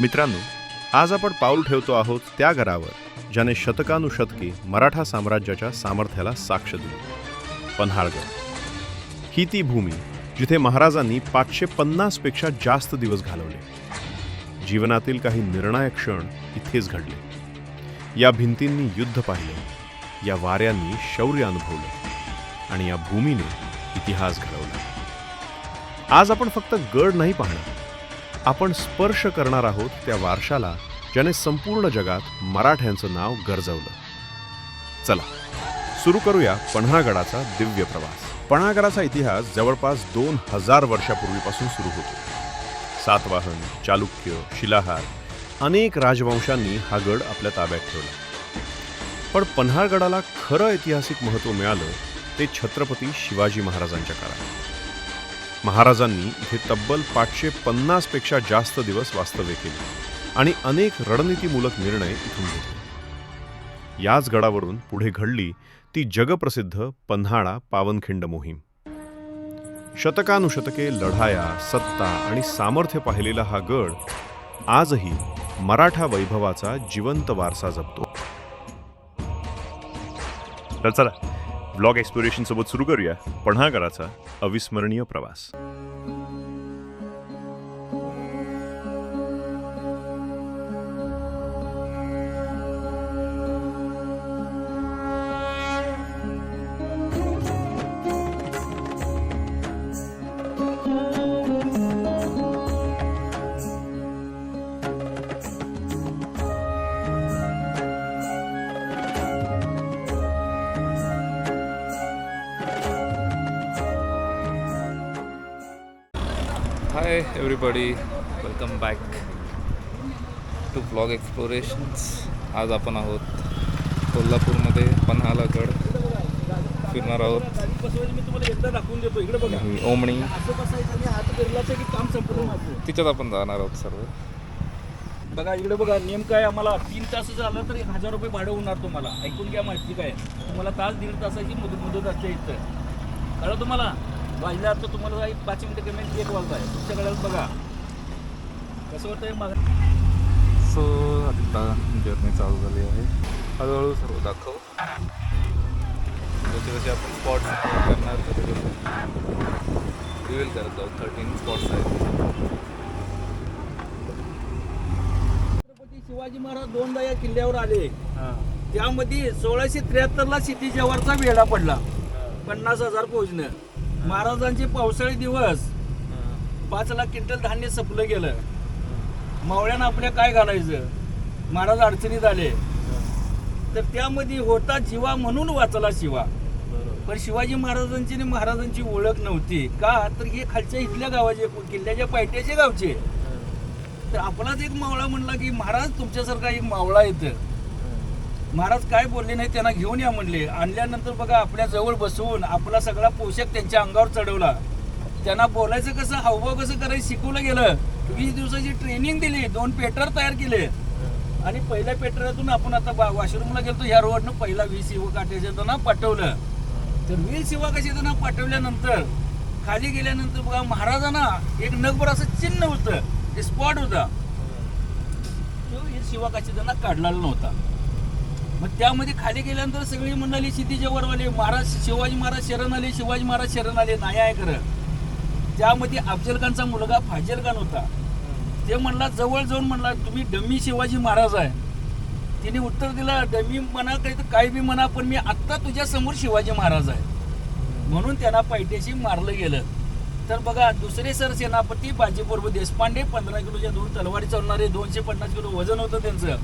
मित्रांनो आज आपण पाऊल ठेवतो आहोत त्या घरावर ज्याने शतकानुशतके मराठा साम्राज्याच्या सामर्थ्याला साक्ष दिली. पन्हाळगड. ही ती भूमी जिथे महाराजांनी पाचशे पन्नासपेक्षा जास्त दिवस घालवले. जीवनातील काही निर्णायक क्षण इथेच घडले. या भिंतींनी युद्ध पाहिले या वाऱ्यांनी शौर्य अनुभवलं आणि या भूमीने इतिहास घडवला. आज आपण फक्त गड नाही पाहणार आपण स्पर्श करणार आहोत त्या वारशाला ज्याने संपूर्ण जगात मराठ्यांचं नाव गरजवलं. चला सुरू करूया पन्हाळगडाचा दिव्य प्रवास. पन्हाळगडाचा इतिहास जवळपास दोन हजार वर्षापूर्वीपासून सुरू होतो. सातवाहन चालुक्य शिलाहार अनेक राजवंशांनी हा गड आपल्या ताब्यात ठेवला. पण पन्हाळगडाला खरं ऐतिहासिक महत्त्व मिळालं ते छत्रपती शिवाजी महाराजांच्या काळात. महाराजांनी इथे तब्बल पाचशे पन्नासपेक्षा जास्त दिवस वास्तव्य केले आणि अनेक रणनीतीमूलक निर्णय इथून घेतले. याच गडावरून पुढे घडली ती जगप्रसिद्ध पन्हाळा पावनखिंड मोहीम. शतकानुशतके लढाया सत्ता आणि सामर्थ्य पाहिलेला हा गड आजही मराठा वैभवाचा जिवंत वारसा जपतो. चला. ब्लॉग एक्सप्लोरेशन सोबत सुरू करूया कराचा अविस्मरणीय प्रवास everybody welcome back to blog explorations आज आपण आहोत कोल्हापूरमध्ये पन्हाळगड फिरणार आहोत. मी तुम्हाला एकदा दाखवून देतो बघा ओमणी. काम तिच्यात आपण जाणार आहोत सर्व. बघा इकडे बघा नेम काय आम्हाला तीन तास झालं तर एक हजार रुपये भाडं होणार तुम्हाला. ऐकून घ्या माहिती काय तुम्हाला तास दीड तासाची मुदत मुदत असते इथं. कळलं तुम्हाला? वाजल्या तर तुम्हाला एक पाच मिनिटं कमी एक वाजता आहे. तुमच्याकडे बघा. कसं वाटतंय मग? सो आता जर्नी चालू झाली आहे. हळूहळू सर्व दाखव. जसे जसे आपण स्पॉट्स करणार तसे तसे रिव्हील करत जाऊ. थर्टीन स्पॉट्स आहेत. छत्रपती शिवाजी महाराज दोनदा या किल्ल्यावर आले. त्यामध्ये सोळाशे त्र्याहत्तरला क्षितिजा वरचा वेढा पडला. पन्नास हजार पोहोचणं. महाराजांचे पावसाळी दिवस. पाच लाख क्विंटल धान्य संपलं गेलं. मावळ्यानं आपल्या काय घालायचं? महाराज अडचणीत आले. तर त्यामध्ये होता जीवा म्हणून वाचला शिवा. पण शिवाजी महाराजांची आणि महाराजांची ओळख नव्हती. का? तर हे खालच्या इथल्या गावाचे किल्ल्याच्या पायट्याचे गावचे. तर आपलाच एक मावळा म्हणला की महाराज तुमच्यासारखा एक मावळा येतं महाराज काय बोलले नाही त्यांना घेऊन या म्हणले. आणल्यानंतर बघा आपल्या जवळ बसवून आपला सगळा पोशाख त्यांच्या अंगावर चढवला. त्यांना बोलायचं कसं हावभाव कसं करायचं शिकवलं गेलं. वीस दिवसाची ट्रेनिंग दिली दोन पेटर तयार केले. आणि पहिल्या पेटरातून आपण आता बा- वॉशरूमला गेलो ह्या रोडनं पहिला वीस युवक त्यांना पाठवलं. तर वीस युवकाशी त्यांना पाठवल्यानंतर खाली गेल्यानंतर बघा महाराजांना एक नगभर असं चिन्ह होतं. ते स्पॉट होता. तो हे शिवाकाशी त्यांना काढलेला नव्हता. मग त्यामध्ये खाली गेल्यानंतर सगळी मंडळी क्षितिजा वरवाले महाराज शिवाजी महाराज शरण आले. शिवाजी महाराज शरण आले. नाही आहे खरं. त्यामध्ये अफजल खानचा मुलगा फाजल खान होता. ते म्हणला जवळ जाऊन म्हणला तुम्ही डमी शिवाजी महाराज आहे. तिने उत्तर दिलं डमी म्हणा काही तर काही बी म्हणा पण मी आत्ता तुझ्या समोर शिवाजी महाराज आहे. म्हणून त्यांना पैठ्याशी मारलं गेलं. तर बघा दुसरे सर सेनापती बाजीपूर्व देशपांडे पंधरा किलोच्या दोन तलवारी चालणारे दोनशे पन्नास किलो वजन होतं त्यांचं.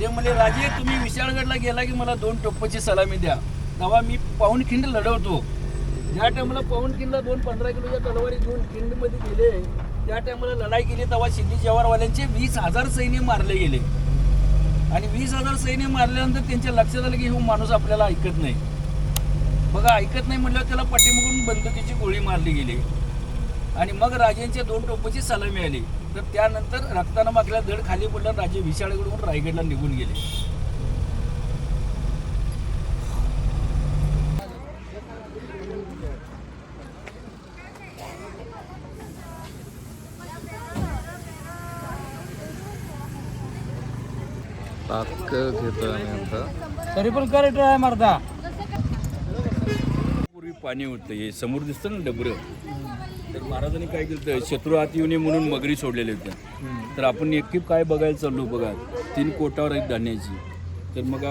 ते म्हणले राजे तुम्ही विशाळगडला गेला की मला दोन टोप्पची सलामी द्या. तेव्हा मी पाऊण खिंड लढवतो. ज्या टायमाला पाऊण खिंडला दोन पंधरा किलोच्या तलवारी घेऊन खिंडमध्ये गेले त्या टायमाला लढाई केली तेव्हा शिंदे जवारवाल्यांचे वीस हजार सैन्य मारले गेले. आणि वीस हजार सैन्य मारल्यानंतर त्यांच्या लक्षात आलं की हो माणूस आपल्याला ऐकत नाही. बघा ऐकत नाही म्हटल्यावर त्याला पाठीमागून बंदुकीची गोळी मारली गेली. आणि मग राजेंच्या दोन टोपाची सलामी आली. तर त्यानंतर रक्तानं मागल्या धड खाली पडला राजे विशाळगडहून रायगडला निघून गेले. तरी पण करेक्ट आहे मर्दा. पूर्वी पाणी होतं हे समोर दिसतं ना डबरं? महाराजांनी काय केलं होतं, शत्रू हात येऊ नये म्हणून मगरी सोडलेले होते. तर आपण नक्की काय बघायला चाललो बघा? तीन कोटावर आहेत धान्याची. तर मग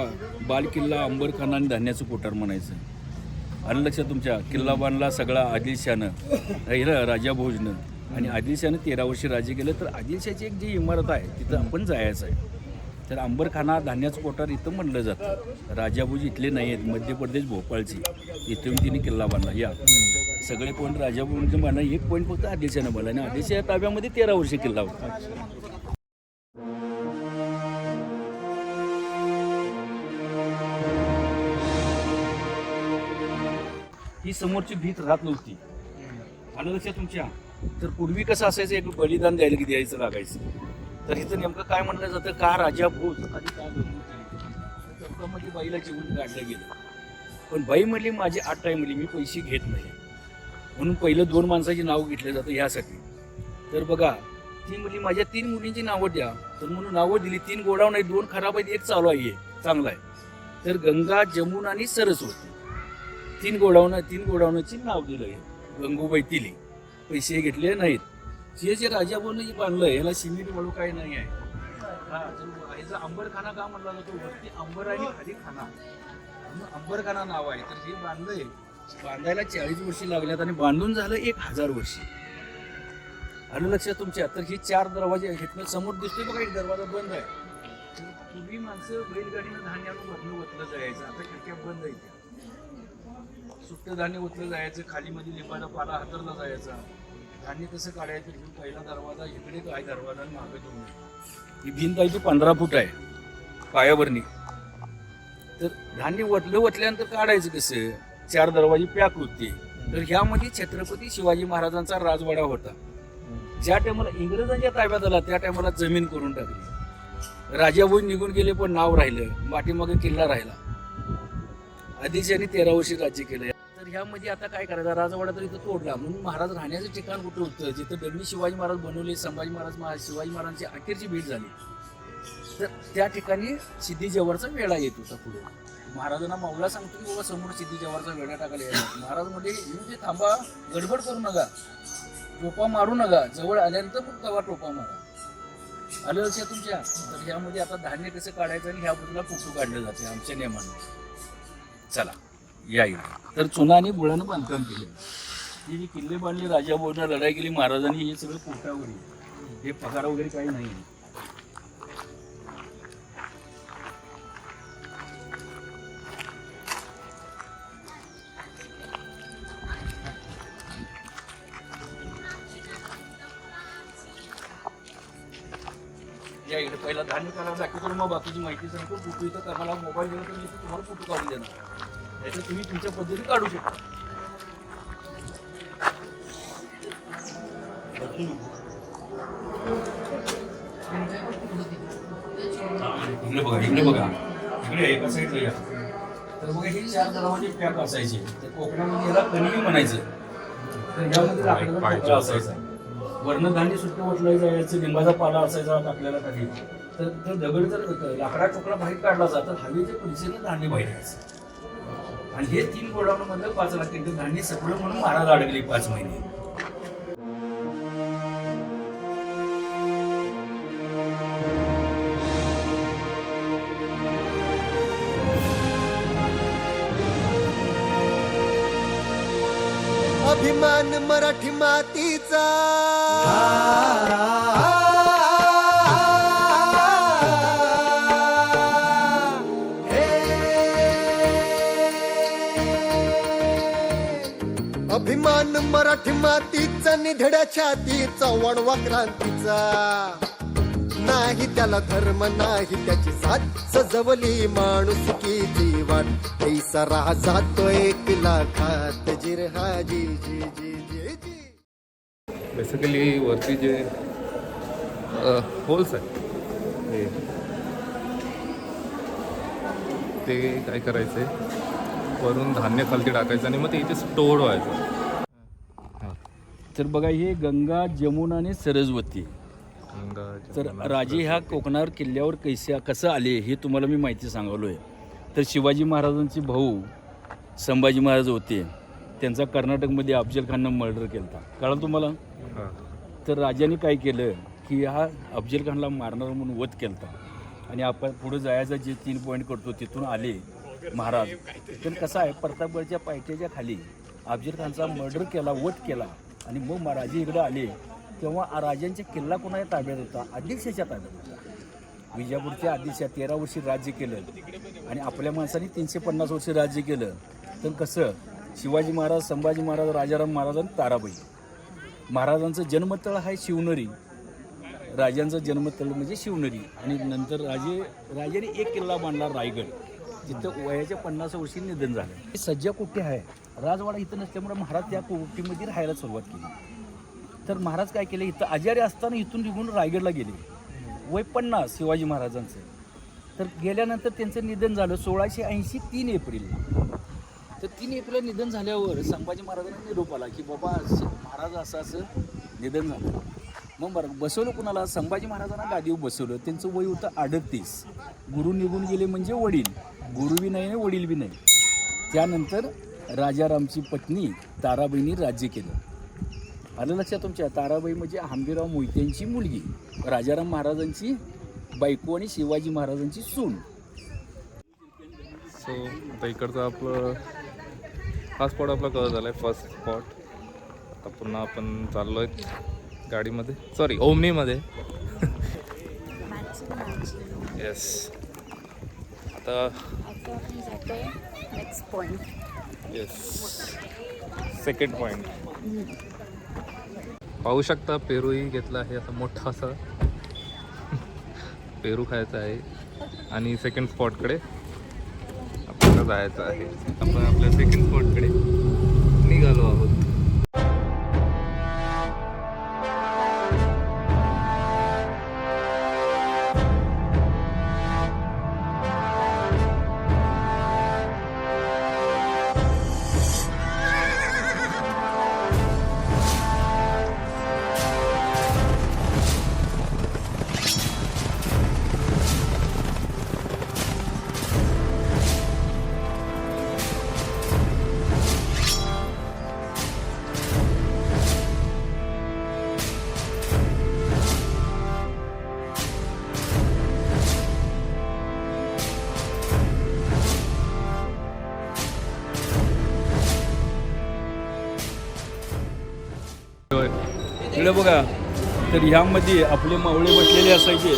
बाल किल्ला अंबरखाना आणि धान्याचं कोटार म्हणायचं. आलं लक्षात तुमच्या? किल्ला बांधला सगळा आदिलशानं राजा भोजनं. आणि आदिलशानं तेरा वर्षी राज्य केलं. तर आदिलशाची एक जी इमारत आहे तिथं आपण जायचं आहे. तर अंबरखाना धान्याचं कोठार इथं म्हणलं जातं. राजाभोज इथले नाही आहेत मध्य प्रदेश भोपाळची. इथून तिने किल्ला बांधला. या. सगळे पॉईंट राजाभोजनं बांधला एक पॉईंट फक्त आदिलशानं बांधला. आणि आदिलशा ताब्यामध्ये तेरा वर्ष किल्ला होता. ही समोरची भीत राहत नव्हती. आलं लक्षात तुमच्या? तर पूर्वी कसं असायचं? एक बलिदान द्यायला की द्यायचं लागायचं. तर इथं नेमकं काय म्हणलं जातं? का राजा भूत आणि का म्हणजे बाईला जीवन काढलं गेलं. पण बाई म्हटली माझी आठ आहे म्हणली मी पैसे घेत नाही. म्हणून पहिलं दोन माणसाची नाव घेतलं जातं ह्यासाठी. तर बघा ती म्हणली माझ्या तीन मुलींची नावं द्या. तर म्हणून नावं दिली. तीन गोडाव नाही दोन खराब आहेत एक चालू आहे चांगला आहे. तर गंगा जमुना आणि सरस्वती. तीन गोडावणं तीन गोडावण्याची नाव दिलं आहे गंगूबाई तिली. पैसे घेतले नाहीत. हे जे राजाभाऊन जे बांधलंय याला सिमेंट वाळू काही नाही आहे. हा ह्याचा अंबरखाना का म्हणला जातो वरती अंबर आणि खाली खाना. म्हणून अंबरखाना नाव आहे. तर हे बांधलंय. बांधायला चाळीस वर्षी लागल्यात आणि बांधून झालं एक हजार वर्षी. आलं लक्षात तुमच्या तर हे चार दरवाजे आहेत समोर दिसतोय बघा एक दरवाजा बंद आहे. पूर्वी माणसं बैलगाडीनं धान्य आणून ओतलं जायचं. आता खिडक्या बंद आहेत. सुट्ट धान्य ओतलं जायचं खाली मध्ये पाला हातरला जायचा. आणि कसं काढायचं पहिला दरवाजा इकडे काय दरवाजा आणि मागे दोन ही भिंत आहे ती पंधरा फूट आहे पायावरणी तर धान्य वटलं वटल्यानंतर काढायचं कसं? चार दरवाजे पॅक होते. तर ह्यामध्ये छत्रपती शिवाजी महाराजांचा राजवाडा होता. ज्या टायमाला इंग्रजांच्या ताब्यात आला त्या टायमाला जमीन करून टाकली. राजाभाऊ निघून गेले पण नाव राहिलं. माटीमागे किल्ला राहिला. आदिशाने तेरा वर्षी राज्य केलं. ह्यामध्ये आता काय करायचं? राजवाडा तर इथं तोडला. म्हणून महाराज राहण्याचं ठिकाण कुठं होतं? जिथं दरमी शिवाजी महाराज बनवले संभाजी महाराज महा- शिवाजी महाराजांची अखेरची भेट झाली. तर त्या ठिकाणी सिद्धी जवळचा वेळा येत होता पुढे. महाराजांना माऊला सांगतो की बाबा समोर सिद्धी जवळचा वेळा टाकायला यायला. महाराज म्हणजे येऊन ते थांबा गडबड करू नका. टोपा मारू नका. जवळ आल्यानंतर मग तवा टोपा मारा. आलं लक्षात तुमच्या? तर ह्यामध्ये आता धान्य कसं काढायचं आणि ह्या बाजूला फोटो काढलं जाते आमच्या नियमाने चला. या इकडे तर चुना आणि बुळानं बांधकाम केलं. हे जे किल्ले बांधले राजा बोलणं लढाई केली महाराजांनी हे सगळं पोटावर. हे पगार वगैरे काही नाही. या इकडे पहिला धान्य करायला दाखवतो मग बाकीची माहिती सांगतो. फोटो इथं मला मोबाईल दिला तर मी तुम्हाला फोटो काढून देणार. याचं तुम्ही तुमच्या पद्धतीने काढू शकता. इकडे बघा इकडे बघा. इकडे एका साईडला या. तर बघा हे चार पॅक असायचे. तर कोकणामध्ये याला म्हणायचं. तर यामध्ये लाकडाचा पोकळा असायचा. वर्ण धान्य सुट्ट ओतलं जायचं लिंबाचा पाला असायचा टाकलेला कधी. तर तर दगड जर लाकडा टोकळा बाहेर काढला जात तर हवेच्या परिचयानं धान्य बाहेर यायचं. आणि हे तीन गोडाऊनमधलं पाच लाख क्विंटल धान्य सगळं म्हणून महाराज अडकले पाच महिने. अभिमान मराठी मातीचा. अभिमान मातीचा निधड्या छातीचा वणवा क्रांतीचा. नाही त्याला धर्म नाही त्याची साथ सजवली माणूस की जीवात. ऐसा राहा जातो एक लाखात. जिर हाजी जी जी जी जी बेसिकली वरती जे होल्स आहेत हे ते काय करायचे? वरून धान्य खालती टाकायचं आणि मग ते इथे स्टोअर व्हायचं. तर बघा हे गंगा जमुना आणि सरस्वती. तर राजे ह्या कोकणावर किल्ल्यावर कैसे कसं आले हे तुम्हाला मी माहिती सांगालो आहे तर शिवाजी महाराजांचे भाऊ संभाजी महाराज होते. त्यांचा कर्नाटकमध्ये अफजल खाननं मर्डर केला होता कळलं तुम्हाला? तर राजाने काय केलं की हा अफजल खानला मारणार म्हणून वध केला होता आणि आपण पुढे जायचं जे तीन पॉईंट करतो तिथून आले महाराज. तर कसं आहे प्रतापगडच्या पायथ्याच्या खाली अफजल खानचा मर्डर केला वध केला. आणि मग महाराजे इकडे आले. तेव्हा राजांच्या किल्ला कोणाच्या ताब्यात होता? आदिलशाच्या ताब्यात होता. विजापूरच्या आदिलशा तेरा वर्षी राज्य केलं. आणि आपल्या माणसाने तीनशे पन्नास वर्षी राज्य केलं. तर कसं? शिवाजी महाराज संभाजी महाराज राजाराम महाराज आणि ताराबाई. महाराजांचं जन्मतळ आहे शिवनरी. राजांचं जन्मतळ म्हणजे शिवनरी. आणि नंतर राजे राजाने एक किल्ला बांधला रायगड. जिथं वयाच्या पन्नास वर्षी निधन झालं. हे सज्जा कुठे आहे? राजवाडा इथं नसल्यामुळे महाराज त्या कोटीमध्ये राहायला सुरुवात केली. तर महाराज काय केले? इथं आजारी असताना इथून निघून रायगडला गेले. वय पन्नास शिवाजी महाराजांचं. तर गेल्यानंतर त्यांचं निधन झालं सोळाशे ऐंशी तीन एप्रिलला. तर तीन एप्रिल निधन झाल्यावर संभाजी महाराजांना निरोप आला की बाबा महाराज असं असं निधन झालं. मग बरं बसवलं कुणाला? संभाजी महाराजांना गादीवर बसवलं. त्यांचं वय होतं अडतीस. गुरु निघून गेले म्हणजे वडील. गुरु बी नाही आणि वडील बी नाही. त्यानंतर राजारामची पत्नी ताराबाईंनी राज्य केलं. आलं लक्षात तुमच्या? ताराबाई म्हणजे हंबीराव मोहित्यांची मुलगी. राजाराम महाराजांची बायको आणि शिवाजी महाराजांची सून. सो आता इकडचं आपलं हा स्पॉट आपला कव्हर झाला आहे फर्स्ट स्पॉट आता पुन्हा आपण चाललो आहेत गाडीमध्ये. सॉरी ओमनीमध्ये. येस आता आता आपण जातोय next point yes second point पाहू शकता पेरूही घेतला आहे असा मोठा असा पेरू खायचा आहे. आणि सेकंड स्पॉटकडे आपल्याला जायचं आहे. आपण आपल्या सेकंड स्पॉटकडे निघालो आहोत. इकडे बघा तर ह्यामध्ये आपले मावळे बसलेले असायचे.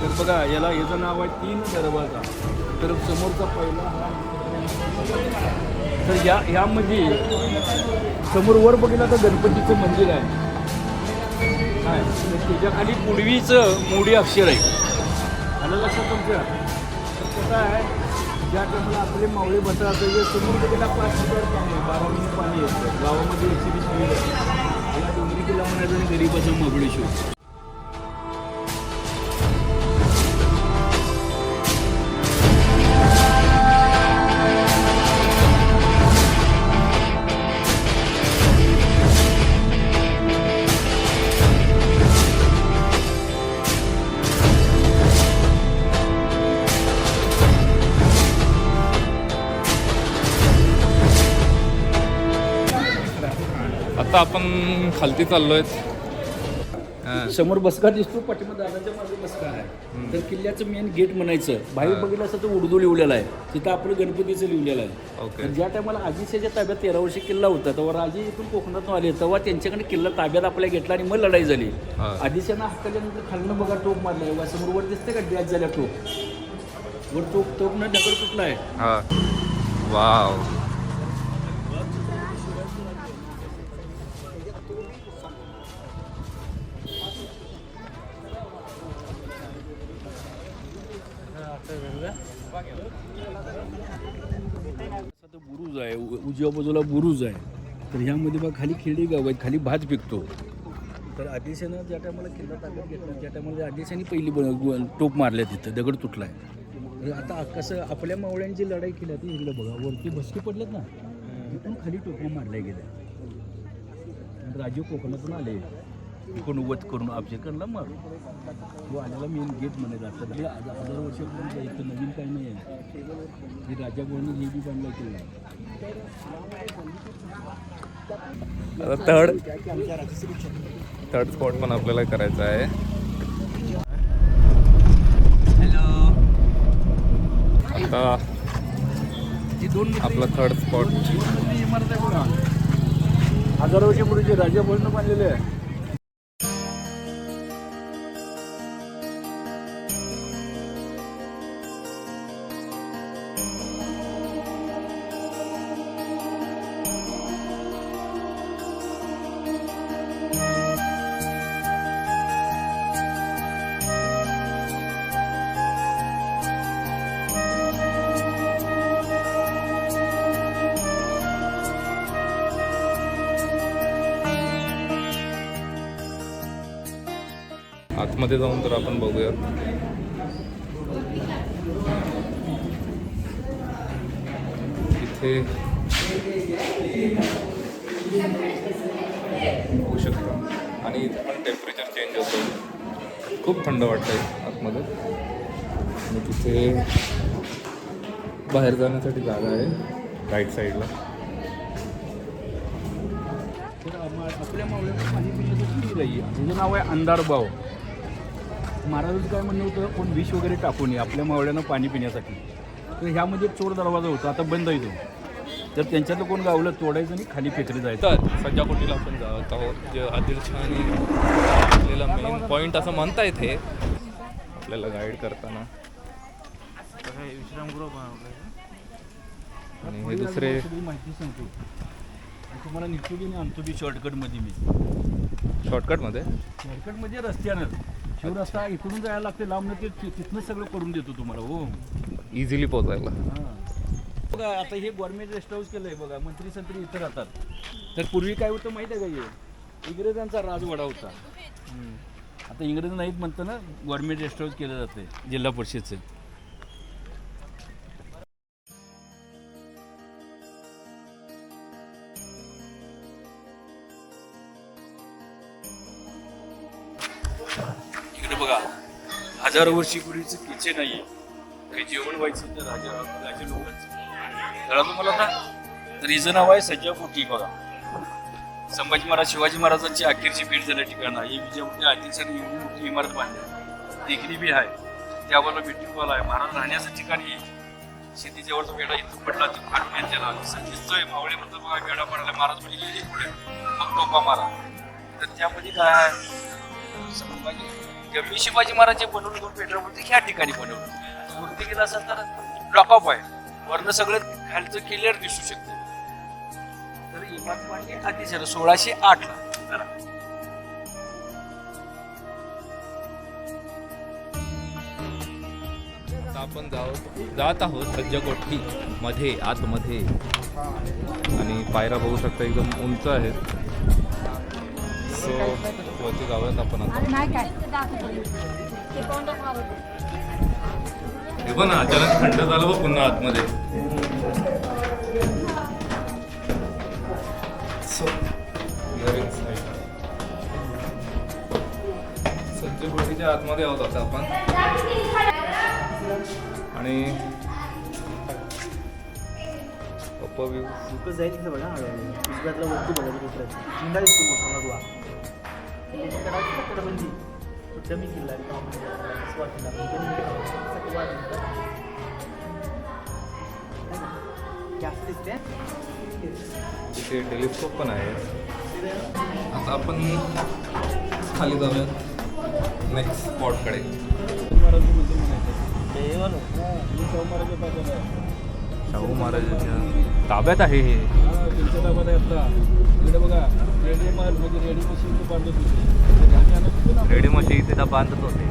तर बघा याला याचं नाव आहे तीन दरवाजा. तर समोरचा पहिला हा तर या ह्यामध्ये समोर वर बघितलं तर गणपतीचं मंदिर आहे. काय त्याच्याखाली त्याच्याखाली पूर्वीचं मोडी अक्षर आहे. आलं लक्षात तुमच्या तर कसं आहे ज्या टायमाला आपले मावळे बसत असायचे समोर बघितला पाच हजार पाणी बारा महिने पाणी येतं. गावामध्ये एकशे वीस मिनिट याला डोंगरी किल्ला म्हणायचं आणि आता आपण खालती चाललो आहेत समोर बसका दिसतो पाठीमध्ये दादाच्या मागे बसका आहे. तर किल्ल्याचं मेन गेट म्हणायचं. बाहेर बघितलं असं तर उर्दू लिहिलेलं आहे. तिथं आपलं गणपतीचं लिहिलेलं आहे. ओके. तर ज्या टायमाला आदिशाच्या ताब्यात तेरा वर्षी किल्ला होता तेव्हा राजे इथून कोकणातून आले. तेव्हा त्यांच्याकडे किल्ला ताब्यात आपल्या घेतला आणि मग लढाई झाली. आदिशानं हाकल्यानंतर खालनं बघा टोप मारलाय. वा समोर वर दिसते का? डॅच झाल्या टोप वर टोप टोप न दगड तुटला आहे हा. वाव. बुरुज आहे. उजव्या बाजूला बुरुज आहे. तर ह्यामध्ये बघा खाली खेडी गाव आहेत खाली भात पिकतो. तर आदिशानं ज्या टायमाला किल्ला ताकद घेतला ज्या टायमाला आदिशाने पहिली ब- टोप मारल्या तिथं दगड तुटलाय. तर आता कसं आपल्या मावळ्यांची लढाई केली ती इकडे बघा वरती बसकी पडल्यात ना तिथून खाली टोपा मारल्या गेल्या. राजीव कोकणातून आले. कोण वत करून अफजलखानला मारू. तो आलेला मेन गेट म्हणायचा आता हे हजार हजार वर्षापूर्वी जायचं नवीन काही नाही आहे. हे राजा बोलून हे बी बांधलं केलं आता थर्ड थर्ड स्पॉट पण आपल्याला करायचा आहे. आता आपला थर्ड स्पॉट हजार वर्षापूर्वीचे राजा बोलणं बांधलेले आहे. आतमध्ये जाऊन तर आपण बघूयात. इथे होऊ शकतं. आणि इथे पण टेम्परेचर चेंज होतं खूप थंड वाटतंय आतमध्ये. आणि तिथे बाहेर जाण्यासाठी जागा आहे. राईट साईडला. आपल्या मावळ्याला पाणी पिण्यासाठी आहे. नाव आहे अंधारबाव महाराजांचं काय म्हणणं होतं कोण विष वगैरे टाकू नये आपल्या मावळ्यानं पाणी पिण्यासाठी. तर ह्यामध्ये चोर दरवाजा होता आता बंद आहे तो. तर त्यांच्यातलं कोण गावलं तोडायचं आणि खाली फेकले जायचं. तर सज्जाकोटीला आपण जात आहोत जे आदिलशहाने आपल्याला मेन पॉईंट असं म्हणता येते. आपल्याला गाईड करताना. आणि हे दुसरे माहिती सांगतो. आणि तुम्हाला निघतो की नाही आणतो की शॉर्टकटमध्ये मी. शॉर्टकटमध्ये शॉर्टकटमध्ये रस्त्यानं. शिवरस्ता इकडून जायला लागते लांब ते ति- तिथनं सगळं करून देतो तुम्हाला हो. इझिली पोचायला बघा आता हे गव्हर्नमेंट रेस्ट हाऊस केलंय बघा मंत्री संत्री इथं राहतात. तर पूर्वी काय होतं माहिती आहे का हे? इंग्रजांचा राजवाडा होता. आता इंग्रज नाहीत म्हणतं ना गव्हर्नमेंट रेस्ट हाऊस केलं जाते जिल्हा परिषदचं. हजार वर्षीपूर्वीचं किचन आहे काही जेवण व्हायचं तर राजा राजा लोकांचं कळा तुम्हाला का तर हिचं नाव आहे सज्जा फोटी बघा. संभाजी महाराज शिवाजी महाराजांची अखेरची भेट झाल्या ठिकाण आहे ही अतिशय एवढी मोठी इमारत बांधली. देखणी बी आहे. त्यावर बिल्डिंग हॉल आहे. महाराज राहण्याचं ठिकाण ही. शेती वेडा इथून पडला तो फाटून यांच्याला दिसतोय. मावळे म्हणतात बघा वेडा पडला महाराज म्हणजे पुढे. मग टोपा मारा. तर त्यामध्ये काय आहे? संभाजी मी शिवाजी महाराज जे बनवलं दोन पेट्रोल ह्या ठिकाणी बनवलं मूर्ती गेला असेल तर लॉकअप आहे. वरनं सगळं खालचं क्लिअर दिसू शकतं. तर इमारत बांधली अतिशय सोळाशे आठ ला. आपण जाऊ जात आहोत सज्जकोठी मध्ये आतमध्ये. आणि पायरा बघू शकता एकदम उंच आहेत. सो वरती जाऊयात आपण आता? हे पण अचानक थंड झालं बघ पुन्हा आतमध्ये. Inside. सज्जकोटीच्या आतमध्ये आहोत आता आपण. आणि अपव्यू दुःख जाईल बघा. हळूहळू उजव्यातला वरती बघा दुसऱ्यात किल्ला किल्ला स्वातीला. तिथे टेलिस्कोप पण आहे आता आपण खाली जाऊया नेक्स्ट स्पॉटकडे शाहू महाराज शाहू महाराजांच्या ताब्यात आहे हे आहे आता. इकडे बघा रेडी माल म्हणजे रेडी मशीन बांधत होते. रेडी मशीन तिथं बांधत होते.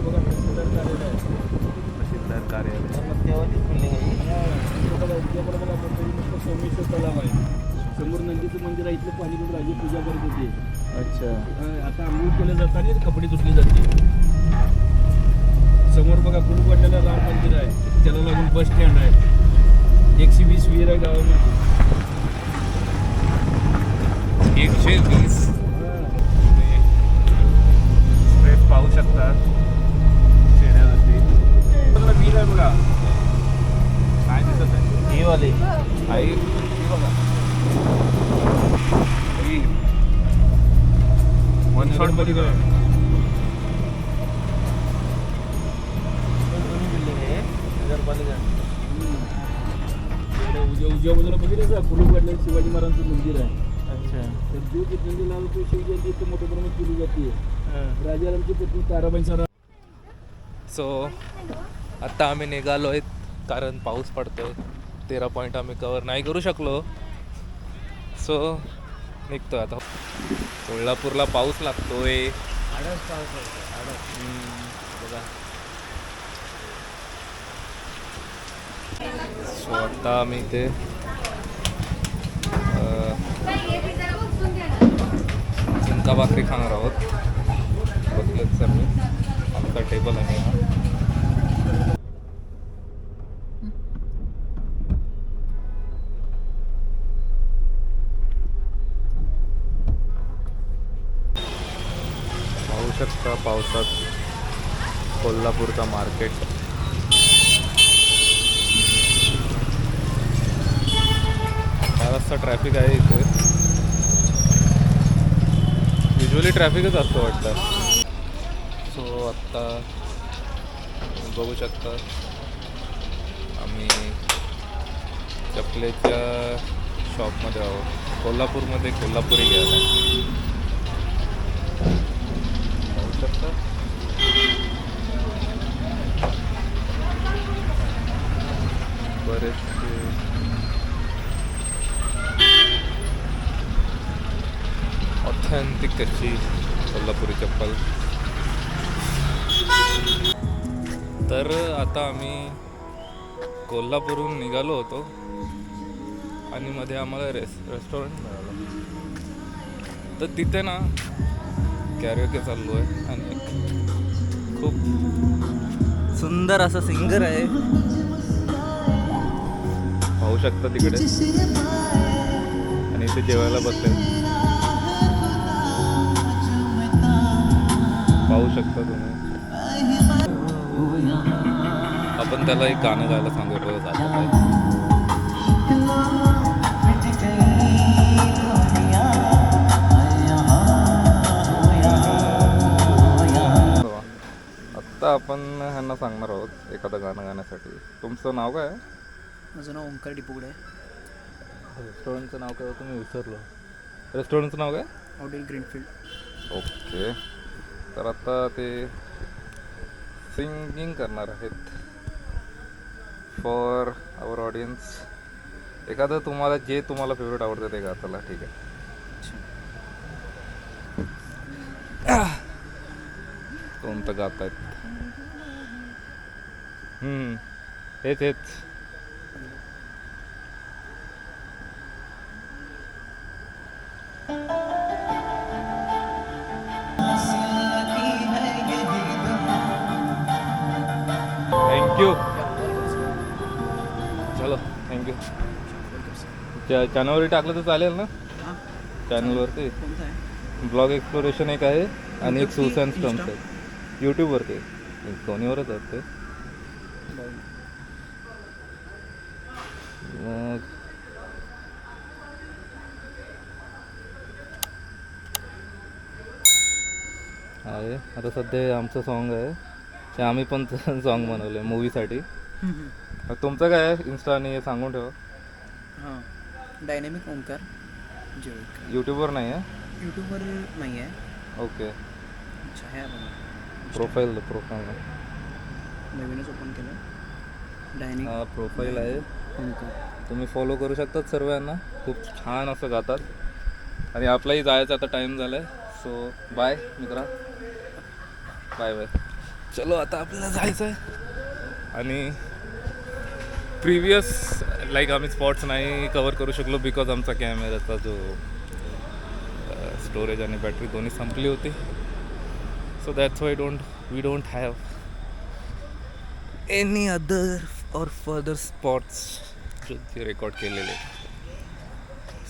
बघा तहसीलदार कार्यालय आहे. तहसीलदार कार्यालय मग तेव्हा ती बिल्डिंग आहे इकडे बघा इकडे बघा मंदिर नुसतं सोमेश्वर तलाव आहे. समोर नंदीचं मंदिर आहे इथलं पाणी घेऊन राजे पूजा करत होते. अच्छा. हा, आता आंघोळ केलं जातं आणि कपडे धुतले जाते. समोर बघा कुलुबाट्याला राम मंदिर आहे. त्याला लागून बस स्टँड आहे. एकशे वीस विहिरा गावामध्ये. एकशे वीस? पाहू शकतात शेण्यावरती. विहीर आहे बघा. काय दिसत आहे? ही वाले आई बघा वन शॉटमध्ये कुलूपगडला शिवाजी महाराजांचं मंदिर आहे. अच्छा. तर जो जितेंद्र लाल तो शिवजयंती इथं मोठ्या प्रमाणात केली जाते. हां. राजारामची पत्नी ताराबाई सर. सो आत्ता आम्ही निघालो आहेत कारण पाऊस पडतोय. तेरा पॉईंट आम्ही कवर नाही करू शकलो. सो निघतो आता. कोल्हापूरला पाऊस लागतोय. हम्म, बघा. सो आता आम्ही इथे अं, झुणका भाकरी खाणार आहोत. बसलेत सर मी. आमचा टेबल आहे हा. पाहू शकता पावसात कोल्हापूरचा मार्केट बराचसा ट्रॅफिक आहे इथे. युजली ट्रॅफिकच असतं वाटतं. सो आत्ता बघू शकता. आम्ही चपलेच्या शॉपमध्ये आहोत. कोल्हापूरमध्ये कोल्हापुरी घ्यायला. पाहू शकता. बरेच कच्ची कोल्हापुरी चप्पल. तर आता आम्ही कोल्हापूरहून निघालो होतो आणि मध्ये आम्हाला रेस रेस्टॉरंट मिळालं. तर तिथे ना कॅरिओके चाललो आहे आणि खूप सुंदर असा सिंगर आहे. पाहू शकता तिकडे. आणि इथे जेवायला बसले. पाहू शकता तुम्ही. आपण त्याला एक गाणं गायला सांगितलं जातं काय आत्ता आपण ह्यांना सांगणार आहोत एखादं गाणं गाण्यासाठी. तुमचं नाव काय? माझं नाव ओंकार डिपुगडे रेस्टॉरंटचं नाव काय होतं मी विसरलो. रेस्टॉरंटचं नाव काय? Hotel Greenfield. ओके. तर आता ते सिंगिंग करणार आहेत. फॉर आवर ऑडियन्स एखादं तुम्हाला जे तुम्हाला फेवरेट आवडतं ते गाताला ठीक आहे. कोणतं गात आहेत? हेच हेच हेच. थँक्यू चलो थँक्यू चॅनलवरती टाकलं तर चालेल ना? चॅनलवरती ब्लॉग एक्सप्लोरेशन एक आहे आणि एक सूस अँड स्टम्स आहे. यूट्यूबवरती दोन्हीवरच आहेत ते. मग आहे. आता सध्या आमचं सॉन्ग आहे. ते आम्ही पण सॉन्ग बनवलं मूवीसाठी तुमचं काय आहे? इन्स्टा आणि हे सांगून ठेवा. हां. डायनॅमिक ओंकार जेवळकर यूट्यूबवर नाही आहे यूट्यूबवर नाही आहे ओके प्रोफाईल प्रोफाईल नवीनच ओपन केलं. डायनिंग हा प्रोफाईल आहे. ओंकार तुम्ही फॉलो करू शकतात सर्वांना. खूप छान असं गातात. आणि आपलाही जायचा आता टाईम झाला आहे सो बाय मित्रा. बाय बाय चलो आता आपल्याला जायचं आहे आणि प्रिवियस लाईक आम्ही स्पॉट्स नाही कवर करू शकलो बिकॉज आमचा कॅमेराचा जो स्टोरेज आणि बॅटरी दोन्ही संपली होती. So that's why don't we don't have any other or further spots जे रेकॉर्ड केलेले.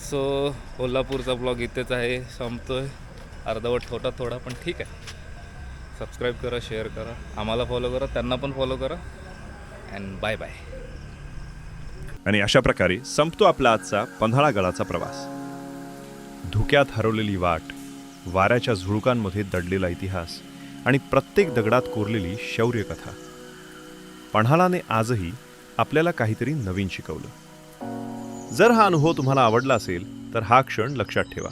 सो कोल्हापूरचा ब्लॉग इथेच आहे संपतोय. अर्धवट होता थोडा पण ठीक आहे. सबस्क्राईब करा शेअर करा. आम्हाला फॉलो करा त्यांना पण फॉलो करा. अँड बाय बाय आणि अशा प्रकारे संपतो आपला आजचा पन्हाळा गडाचा प्रवास. धुक्यात हरवलेली वाट वाऱ्याच्या झुळुकांमध्ये दडलेला इतिहास आणि प्रत्येक दगडात कोरलेली शौर्यकथा. पन्हाळाने आजही आपल्याला काहीतरी नवीन शिकवलं. जर हा अनुभव तुम्हाला आवडला असेल तर हा क्षण लक्षात ठेवा.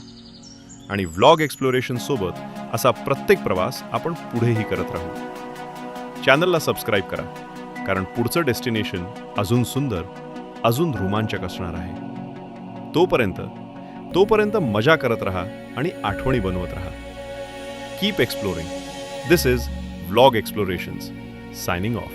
आणि व्लॉग एक्सप्लोरेशन सोबत असा प्रत्येक प्रवास आपण पुढेही करत राहू. चॅनलला सबस्क्राईब करा कारण पुढचं डेस्टिनेशन अजून सुंदर अजून रोमांचक असणार आहे. तोपर्यंत तोपर्यंत मजा करत राहा आणि आठवणी बनवत राहा. Keep exploring this is vlog explorations signing off